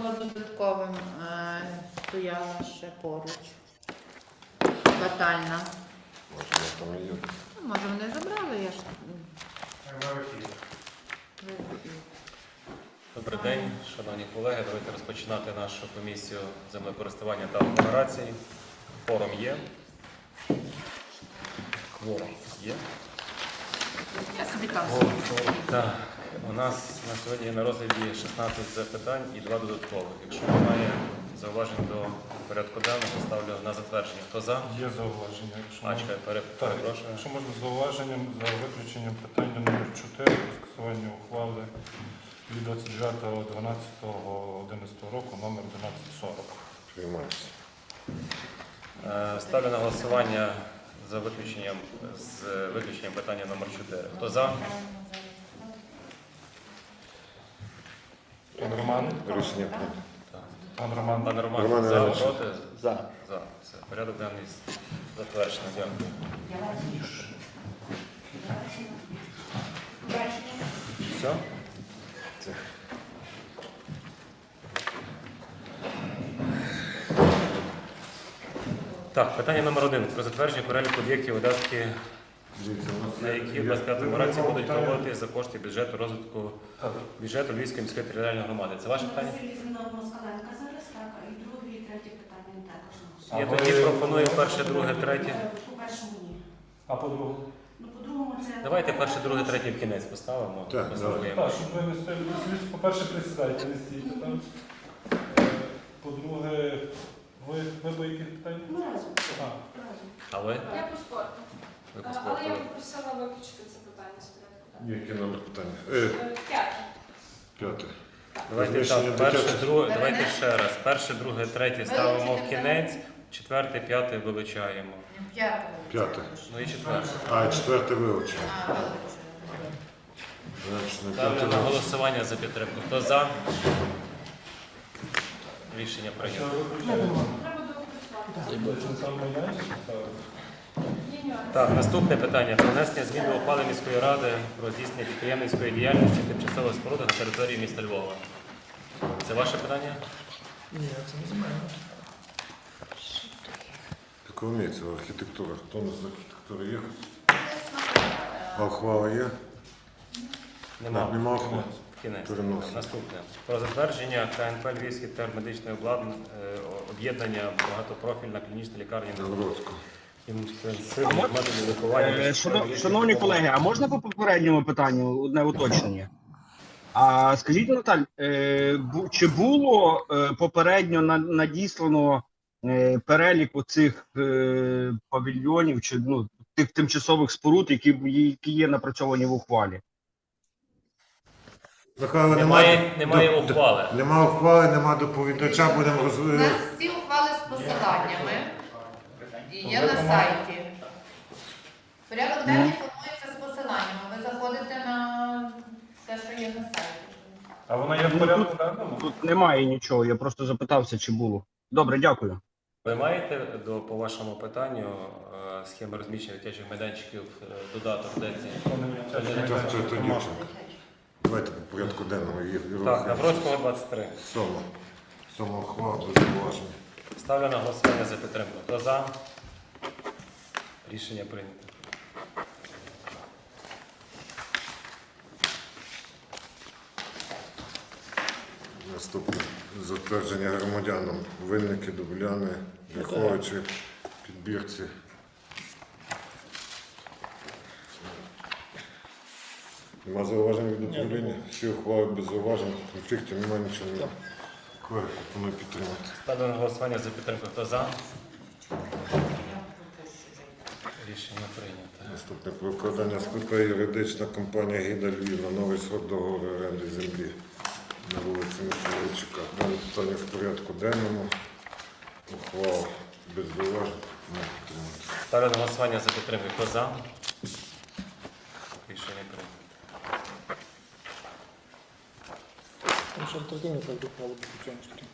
була додатковим, е, стояла ще поруч. Батальна. Може, там є. Ну, Може, вони забрали, я ж. Добрий день, шановні колеги. Давайте розпочинати нашу комісію землекористування та агломерації. Форум є. Кворум є. Я собі там. Так, у нас на сьогодні є на розгляді 16 запитань і два додаткових. Якщо немає зауважень до порядку денного, ставлю на затвердження. Хто за? Є зауваження. Якщо А, чекай, пере- Так, перепрошую. якщо можна з зауваженням за виключенням питання номер 4 про скасування ухвали від 29.12.11 року номер 1140. Приймається. Е, Ставлю на голосування за виключенням з виключенням питання номер 4. Хто за? Пан Роман? Рішення прийнято. Пан Роман. Пане Роман, Роман за Іванович. проти? За. За. Все. Порядок денний затверджено. Дякую. Все? Це. Так, питання номер один. Про затвердження переліку об'єктів видатки, на які в 25 році будуть проводити за кошти бюджету розвитку бюджету Львівської міської територіальної громади. Це ваше питання? Москаленка зараз, так, і друге, і третє питання також наш. Я тоді пропоную перше, друге, третє. По першому ні. А по-другому? Ну, по-другому це... Давайте перше, друге, третє в кінець поставимо. Так, послухаємо. Так, щоб ви не стояли. По-перше, присідайте, не стійте там. Е, По-друге, ви, ви до яких питань? Ну, разом. А, разом. А ви? Я по спорту. Але я спорту? попросила виключити це питання з порядку. Яке номер питання? Е, Е, П'яте. п'яте. Давайте Розміщення так, перше, дитячих- друге, давайте ще раз. Перше, друге, третє ставимо в кінець, четверте, п'яте вилучаємо. П'яте. П'яте. Ну і четверте. А, четверте вилучення. А, вилучили. Значить, на Ставлю п'яте на вилучення. голосування за підтримку. Хто за? Рішення прийнято. Треба доопрацювати. Це. Так, наступне питання про внесення змін до ухвали міської ради про здійснення підприємницької діяльності тимчасових споруд на території міста Львова. Це ваше питання? Коломійця, архітектура. Хто у нас з архітектури є? А ухвала є? Нема. Нема ухвали. Кінець. Переносимо. Наступне. Про затвердження КНП Львівське термедичне обладнання е, об'єднання багатопрофільна клінічна лікарня Новгородську. Шановні колеги, а можна по попередньому питанню одне уточнення? А скажіть, Наталь, е, чи було е, попередньо на- надіслано е, перелік оцих павільйонів чи ну, тих тимчасових споруд, які, які є напрацьовані в ухвалі? Михайло, Немає, немає до- ухвали. Нема ухвали, нема доповідача, будемо У нас всі ухвали з посиланнями і є на сайті. Порядок денний формується з посиланнями. Ви заходите на те, що є на сайті. А вона є в порядку денному? Тут немає нічого, я просто запитався, чи було. Добре, дякую. Ви маєте до по вашому питанню е, схеми розміщення дитячих майданчиків е, додаток, Це- дівчинка. Давайте по порядку денному Так, Навроцького 23. Сома. Сома ухвала без. Ставлю на голосування за підтримку. Хто за? Рішення прийнято. Наступне затвердження громадянам. Винники, Дубляни, Виховичі, підбірці. Нема зауважень від управління? Всі ухвали без зауважень, конфліктів немає нічого. Немає. Колеги, пропоную підтримати. Ставлю на голосування за підтримку. Хто за? Рішення прийнято. Наступне про СПП юридична компанія Гіда Львів новий срок договору оренди землі на вулиці Миколайчука. Дане питання в порядку денному. Ухвала без зауважень. Не підтримати. Ставлю на голосування за підтримку. Хто за? Потому что альтернативно так духовно будет ценности.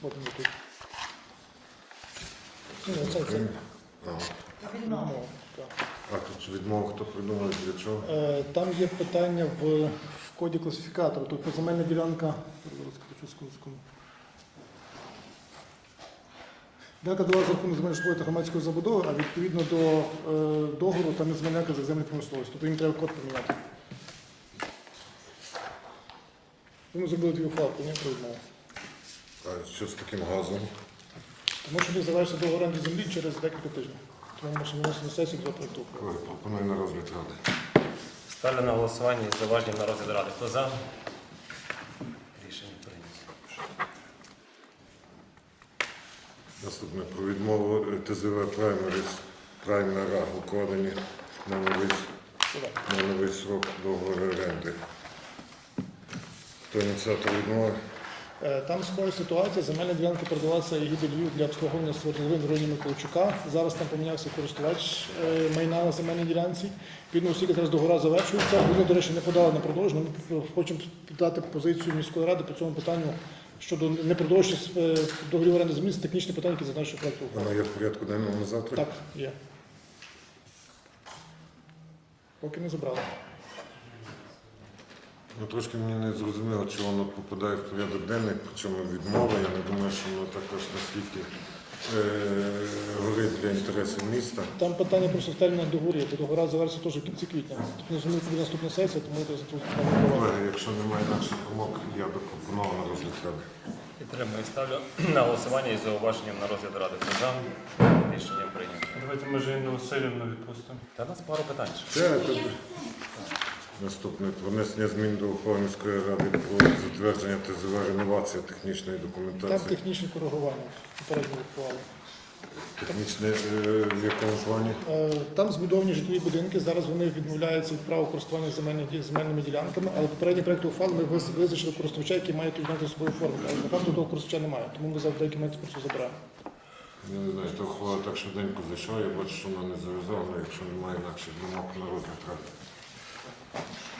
Вот мы тут. Ну, це, це. Ага. А тут відмова, хто придумав для чого? Е, э, Там є питання в, в коді класифікатору. Тут тобто поземельна ділянка. Зараз до вас Ділянка дала закону земель житлової та громадської забудови, а відповідно до е, договору там є земельняка за земельну промисловості. Тобто їм треба код поміняти. Тому зробили дві ухвалки, не про. А що з таким газом? Тому що не завершиться договор оренди землі через декілька тижнів. Тому ми ще виносимо на сесію для проєкту. Ой, Пропоную на розгляд ради. Ставлю на голосування із зауваженням на розгляд ради. Хто за? Рішення прийнято. Наступне про відмову ТЗВ Праймеріс Праймера укладені на новий, на новий срок договору оренди. Хто ініціатор відмови? Е, Там схожа ситуація. Земельна ділянка передавалася Єгиді Львів для обслуговування свердловин в районі Миколайчука. Зараз там помінявся користувач е, майна на земельній ділянці. Відповідно, оскільки зараз договора завершуються. Вони, до речі, не подали на продовження. Ми хочемо дати позицію міської ради по цьому питанню щодо непродовження е, договорів оренди землі. Технічні питання, які за нашого проекту. Воно є в порядку денному на завтра? Так, є. Поки не забрали. Ну, трошки мені не зрозуміло, чи воно попадає в порядок денний, причому відмова. Я не думаю, що воно також наскільки е, горить для інтересів міста. Там питання просто терміна договорів, бо договора завершуються теж в кінці квітня. Тобто не розумію, коли наступна сесія, тому я тут Колеги, якщо немає інакших помок, я би пропонував на розгляд ради. Підтримую. Ставлю на голосування із зауваженням на розгляд ради. Хто за? Рішення прийнято. Давайте ми Інну Васильівну відпустимо. Та у нас пару питань. ще. Це наступне про внесення змін до ухвали міської ради про затвердження ТЗВ реновація технічної Там документації. технічні коригування попередньо відбували. Технічне е, в якому плані? Е, Там збудовані житлові будинки. Зараз вони відмовляються від права користування ді- земельними ділянками, але попередній проєкт ухвали ми виз- визначили користувача, який має ту ділянку собою оформити. Але на факту того користувача немає, тому ми за деякі моменти просто забираємо. Я не знаю, то ухвала так швиденько зайшла, я бачу, що вона не зав'язана, якщо немає інакших думок на розгляд ради.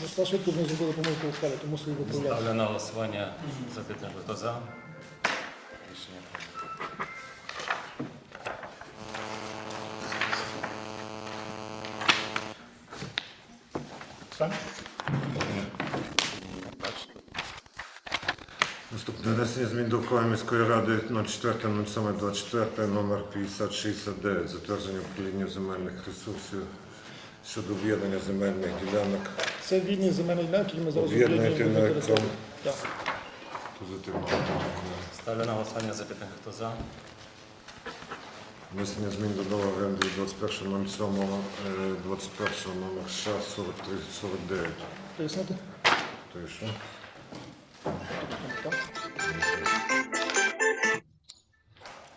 Зайшла швидко, ми зробили помилку у ухвалі, тому свої виправляємо. Ставлю на голосування за підтримку. Хто за? Рішення прийнято. Наступне внесення змін до ухвали міської ради 04.07.24 номер 5069 затвердження управління земельних ресурсів щодо об'єднання земельних ділянок. Це вільні земельні ділянки, які ми зараз Об'єднуєте об'єднуємо на? Так. Позитивно. Ставлю на голосування за підтримку. Хто за? Внесення змін до договору оренди від 21.07, е, 21 номер США 4349. Пояснити? То є що? Так.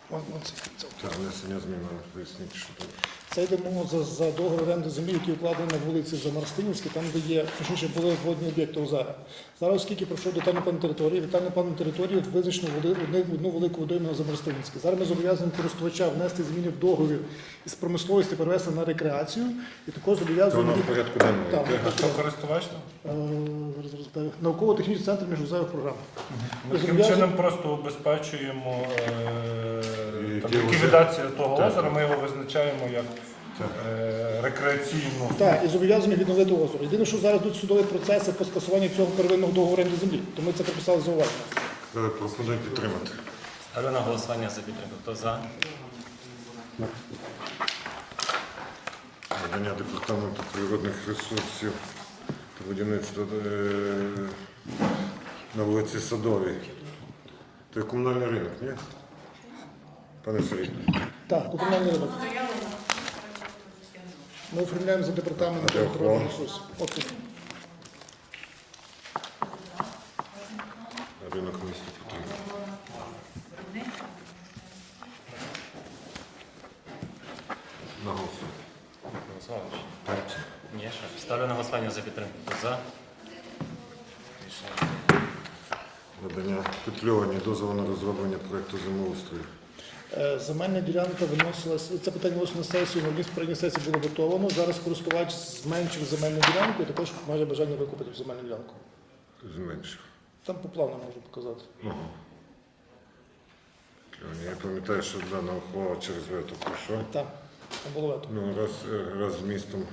Вон це- це. Та внесення змін, поясніть, що тут. Це йде мова за, за договор оренди землі, який укладений на вулиці Замарстинівській, там, де є, точніше, були водні об'єкти озера. Зараз, оскільки пройшов детальний план території, детальний план території визначено води, одне- одну велику водойму на Замарстинівській. Зараз ми зобов'язані користувача внести зміни в договір із промисловості перевести на рекреацію, і також зобов'язані воно в порядку денному. Так. хто користувач там? е, зараз науково-технічний центр міжвузевих програм. Ми таким Зобов'язані- чином просто убезпечуємо е, там, ліквідацію того Так. озера, ми його визначаємо як Так. е, рекреаційну. Так, і зобов'язані відновити озеро. Єдине, що зараз йдуть судові процеси по скасуванню цього первинного договору оренди землі, то ми це прописали зауваження. Е, Пропоную підтримати. Ставлю на голосування за підтримку. Хто за? Надання департаменту природних ресурсів та будівництва е, на вулиці Садовій. Це комунальний ринок, ні? Пане Сергій. Так, до комунальний ринок. Ми оформляємо за департаментом ухвала? ресурсів. От тут. Ринок міста. На голосу. Голосували? Так. Ні, ще. Ставлю на голосування за підтримку. Хто за? Рішення. Надання Петльовані дозволу на розроблення проєкту землеустрою. Е, Земельна ділянка виносилась, це питання виносило на сесію, на попередніх сесій було готовано. Зараз користувач зменшив земельну ділянку і також має бажання викупити земельну ділянку. Зменшив. Там по плану можу показати. Ага. Я пам'ятаю, що дана ухвала через вето пройшла. Так, там було вето. Ну, раз, раз з містом.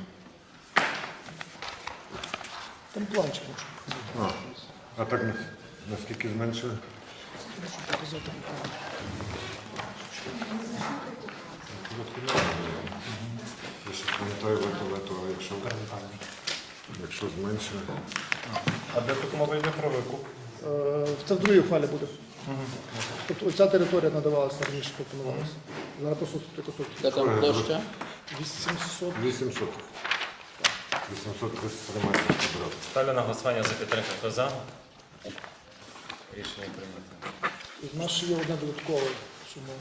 Там планчик можу А, а так наскільки зменшили? можу показати. Я ще пам'ятаю вето, вето, якщо, якщо зменшили. А де тут мова йде про викуп? Е, Це в другій хвалі буде. Тобто оця територія надавалася раніше, пропонувалася. Зараз просто тут кусок. Де там площа? 800. 800. 833 метри квадратних. Ставлю на голосування за підтримку. Хто за? Рішення прийнято. У нас ще є одне додаткове. Ми-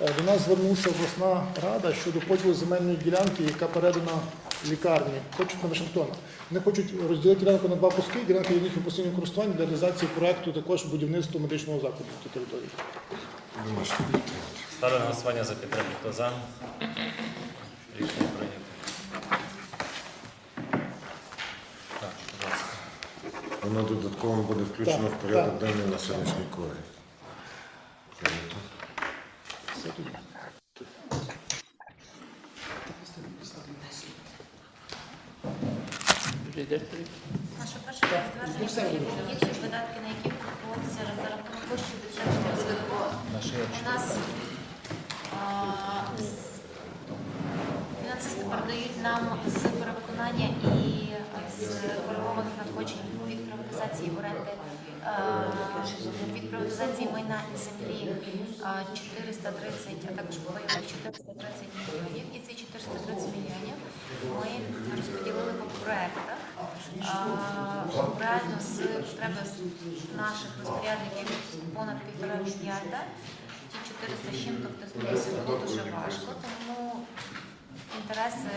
Е, До нас звернувся обласна рада щодо поділу земельної ділянки, яка передана лікарні. Хочуть на Вашингтона. Вони хочуть розділити ділянку на два куски. Ділянка є в їхньому постійному користуванні для реалізації проекту також будівництва медичного закладу на території. Ставлю голосування за підтримку. Хто за? Рішення прийнято. Так, будь ласка. Воно додатково буде включено Так, в порядок денний на сьогоднішній колегії. Наше перше затвердження видатки, на які відбувалися за рахунок коштів. У нас фінансисти передають нам з перевиконання і з коригованих надходжень від приватизації оренди від приватизації майна і землі 430, а також половину 430 мільйонів. І ці 430 мільйонів ми розподілили по проектах. Реально з потреби наших розпорядників понад півтора мільярда. Ті 400 з чим, тобто було дуже важко, тому інтереси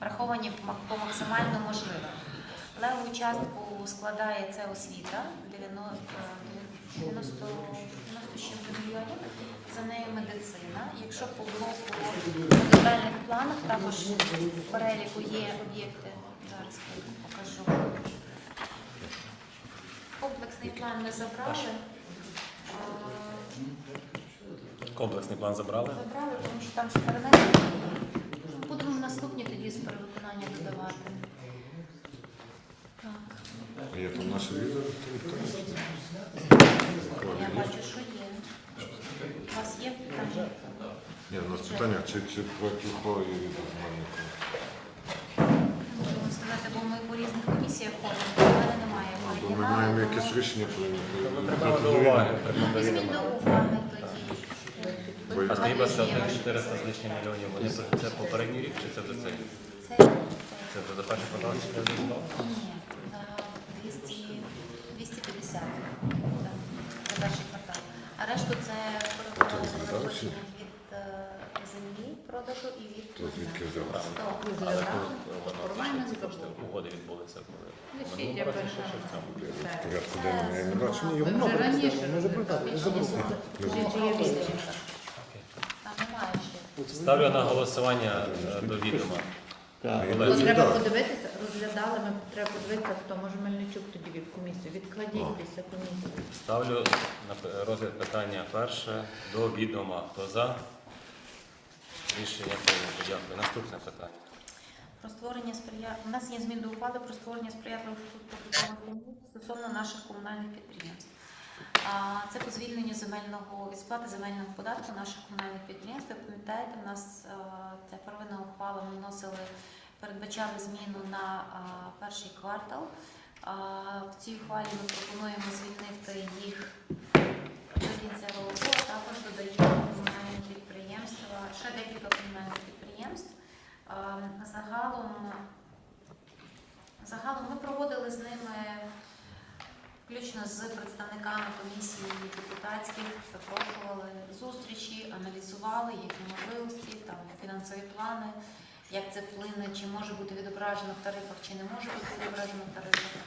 враховані по максимально можливо. Леву частку складає це освіта 90, е, 90, 90 мільйонів, за нею медицина. Якщо по блоку детальних планах також в переліку є об'єкти, зараз покажу. Комплексний план ми забрали. Е, Комплексний план забрали. Забрали, тому що там. Будемо наступні тоді з перевиконання додавати. Так, є там наші відео? я бачу, що є. У вас є питання? Ні, у нас питання, чи, чи проект ухвали є відео земельної Можу вам сказати, бо ми по різних комісіях ходимо, у мене немає Бо ми оригіналу, маємо тому якесь рішення прийняти. Треба до уваги. Візьміть до уваги тоді. А скажіть, будь ласка, 400 з лишнім мільйонів, вони це- це попередній рік чи це вже цей? Це, Це вже за перший квартал чи це за ні, на 200, 250 так, за перший квартал. А решту це перебували від е, землі, продажу і від То звідки взялося? Сто. Але тут воно ці кошти угоди відбулися коли? В минулому році пишу. ще в цьому? В порядку денному я не бачу. Ні, Ви його много вже раніше ми вже пригадали, ви забули. Скажіть, чи є відео? Там немає ще. Ставлю на голосування е, до відома. Треба подивитися, розглядали, ми треба подивитися, хто може Мельничук тоді від комісії. Відкладіть після комісії. Ставлю на п- розгляд питання перше до відома. Хто за? Рішення прийнято. Дякую. Наступне питання. Про створення сприя... У нас є змін до ухвали про створення сприятливих побутових умов стосовно наших комунальних підприємств. Це по звільненню земельного від сплати земельного податку наших комунальних підприємств. Пам'ятаєте, у нас е, ця первинна ухвала ми вносили, передбачали зміну на перший квартал. В цій ухвалі ми пропонуємо звільнити їх до кінця року, а також додаємо комунальні підприємства, ще декілька комунальних підприємств. Загалом, загалом ми проводили з ними, включно з представниками комісії депутатських, запрошували зустрічі, аналізували їхні можливості, там фінансові плани, як це вплине, чи може бути відображено в тарифах, чи не може бути відображено в тарифах.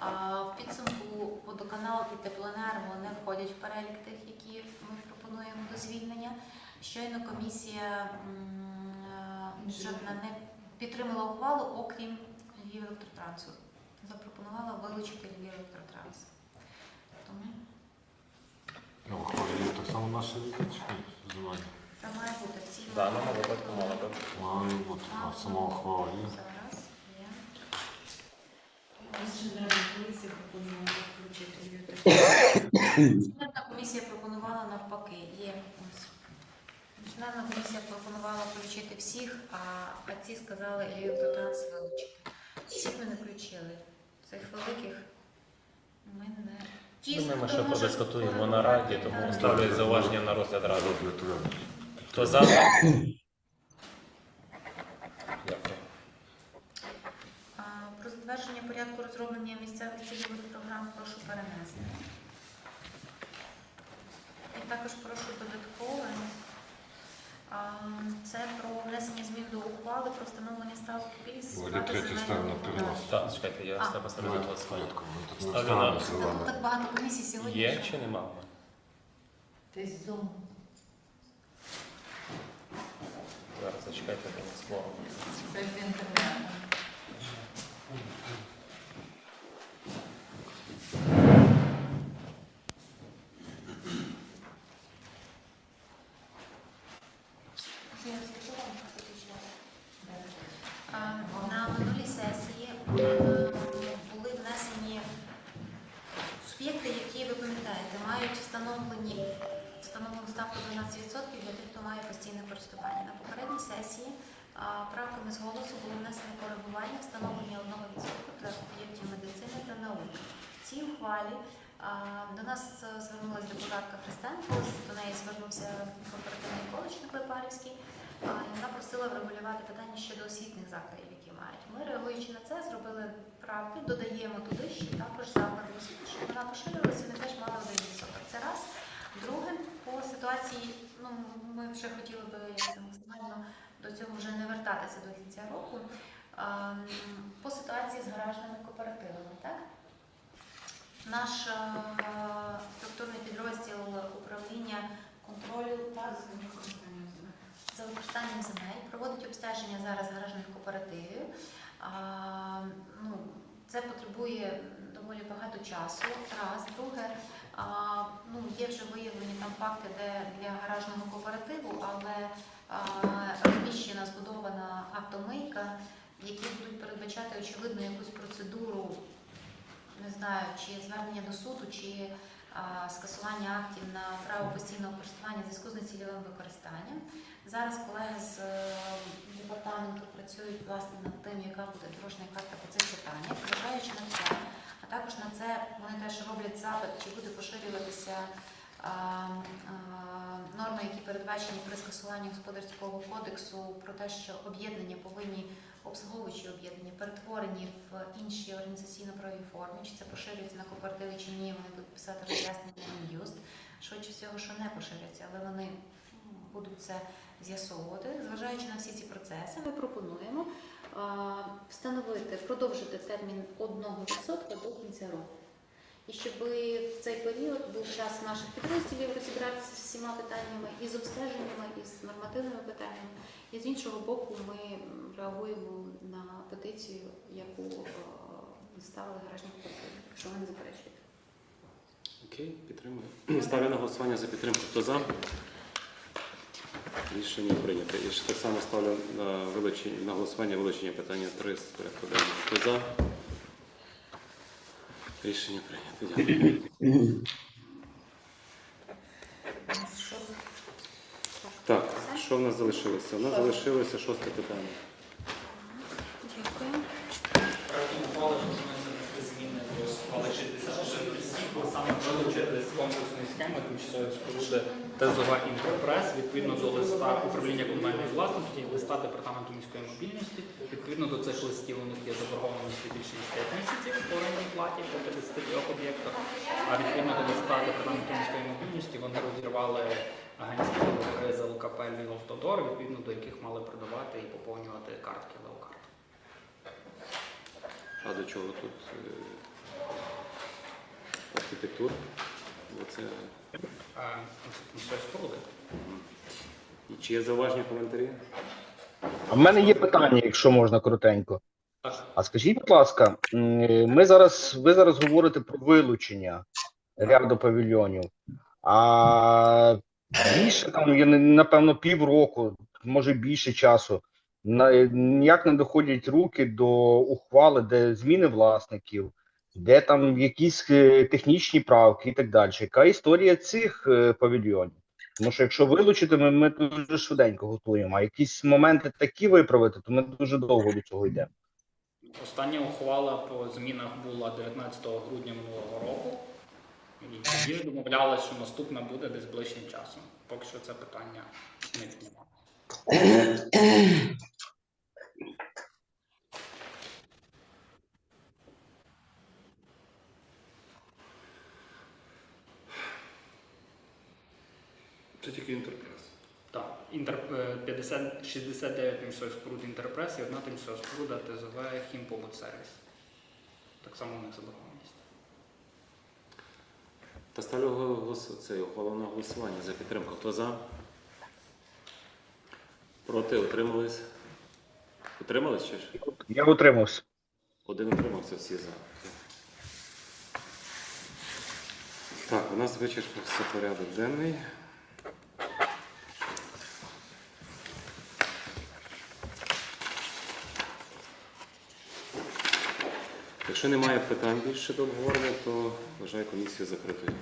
А в підсумку водоканал і теплоенерго не входять в перелік тих, які ми пропонуємо до звільнення. Щойно комісія е, бюджетна не підтримала ухвалу, окрім Львівелектротрансу запропонувала вилучити Львів електротранс. Тому Ну, виходить, так само наші звання. це має бути всі В даному випадку мало би. Має бути а самоохвалення. зараз. я Національна комісія пропонувала включити Ютер. Бюджетна комісія пропонувала навпаки. Є ось. Бюджетна комісія пропонувала включити всіх, а, а ці сказали електротранс вилучити. Всіх ми не включили. Цих великих ми не. Ті, Думаю, ми ще може подискутуємо на раді, тому ставлю зауваження на розгляд ради. Розгляд ради. Хто за? Дякую. А, Про затвердження порядку розроблення місцевих цільових програм прошу перенести. І також прошу додаткове. Це про внесення змін до ухвали про встановлення ставок пільг з сплати третє земельного ставимо на податку. перенос. Так, чекайте, я А. з тебе ставлю на голосування. Порядку, ми тут не Ставлю на- зелене. Так, так багато комісій сьогодні. Є що- чи нема? Десь зум. Зараз зачекайте до слово. Щось з встановлення 1% для об'єктів медицини та науки. В цій ухвалі до нас е, звернулася депутатка Христенко, до неї звернувся корпоративний коледж Клепарівський. Вона просила врегулювати питання щодо освітніх закладів, які мають. Ми, реагуючи на це, зробили правки, додаємо туди ще також заклади освіти, щоб вона поширилася, вони теж мали один відсоток. Це раз. Друге, по ситуації, ну ми вже хотіли би максимально до цього вже не вертатися до кінця року. А, м, По ситуації з гаражними кооперативами, так? Наш е, структурний підрозділ управління контролю та за використанням земель проводить обстеження зараз гаражних кооперативів. Ну, це потребує доволі багато часу. Раз, друге, ну, є вже виявлені там факти, де для гаражного кооперативу, але розміщена збудована автомийка, які будуть передбачати очевидно якусь процедуру, не знаю, чи звернення до суду, чи а, скасування актів на право постійного користування зв'язку з нецільовим використанням. Зараз колеги з е, департаменту працюють власне над тим, яка буде дорожня карта по цих питаннях. Зважаючи на це, а також на це вони теж роблять запит, чи буде поширюватися норми, які передбачені при скасуванні господарського кодексу про те, що об'єднання повинні обслуговуючі об'єднання перетворені в інші організаційно-правові форми, чи це поширюється на кооперативи, чи ні, вони будуть писати роз'яснення Мін'юст. Швидше всього, що не поширюється, але вони будуть це з'ясовувати. Зважаючи на всі ці процеси, ми пропонуємо встановити, продовжити термін 1% до кінця року. І щоб в цей період був час наших підрозділів розібратися з всіма питаннями і з обстеженнями, і з нормативними питаннями. І з іншого боку, ми реагуємо на петицію, яку е, ставили гаражні кооперативи, якщо ви не заперечуєте. Окей, підтримую. Ставлю на голосування за підтримку. Хто за? Рішення прийнято. І ще так само ставлю на, на голосування вилучення питання 3 з порядку денного. Хто за? Рішення прийнято. Дякую. Так, що в нас залишилося? У нас залишилося шосте питання. Дякую. Ухвали внесли зміни до схвали 66 осіб, бо саме вилучити з комплексної схеми тимчасової споруди ТЗВ «Інтерпрес» відповідно до листа управління комунальної власності, листа департаменту міської мобільності. Відповідно до цих листів у них є заборгованості більше ніж 5 місяців по орендній платі по 53 об'єктах. А відповідно до листа департаменту міської мобільності вони розірвали агентські договори з ЛКП «Львівавтодор», відповідно до яких мали продавати і поповнювати картки леокарт. А до чого тут е, архітектура? Бо це... Це тимчасові. І чи є зауваження коментарі? А в мене є питання, якщо можна коротенько. А скажіть, будь ласка, ми зараз, ви зараз говорите про вилучення ряду павільйонів, а більше там є напевно півроку, може більше часу. на- Ніяк не доходять руки до ухвали, де зміни власників, де там якісь е, технічні правки і так далі. Яка історія цих е, павільйонів? Тому що якщо вилучити, ми, ми дуже швиденько готуємо. А якісь моменти такі виправити, то ми дуже довго до цього йдемо. Остання ухвала по змінах була 19 грудня минулого року. І тоді ж домовлялися, що наступна буде десь ближчим часом. Поки що це питання не піднімало. Це тільки інтерпрес. Так, інтер... е, 50... 69 тимчасових споруд інтерпрес і одна тимчасова споруда ТЗВ Хімпобудсервіс. Так само у них заборгованість. Та ставлю голос... це ухвалу голосування за підтримку. Хто за? Проти? Утримались? Утримались чи ж? Я утримався. Один утримався, всі за. Так, у нас вичерпався порядок денний. Якщо немає питань більше до обговорення, то вважаю комісію закритою.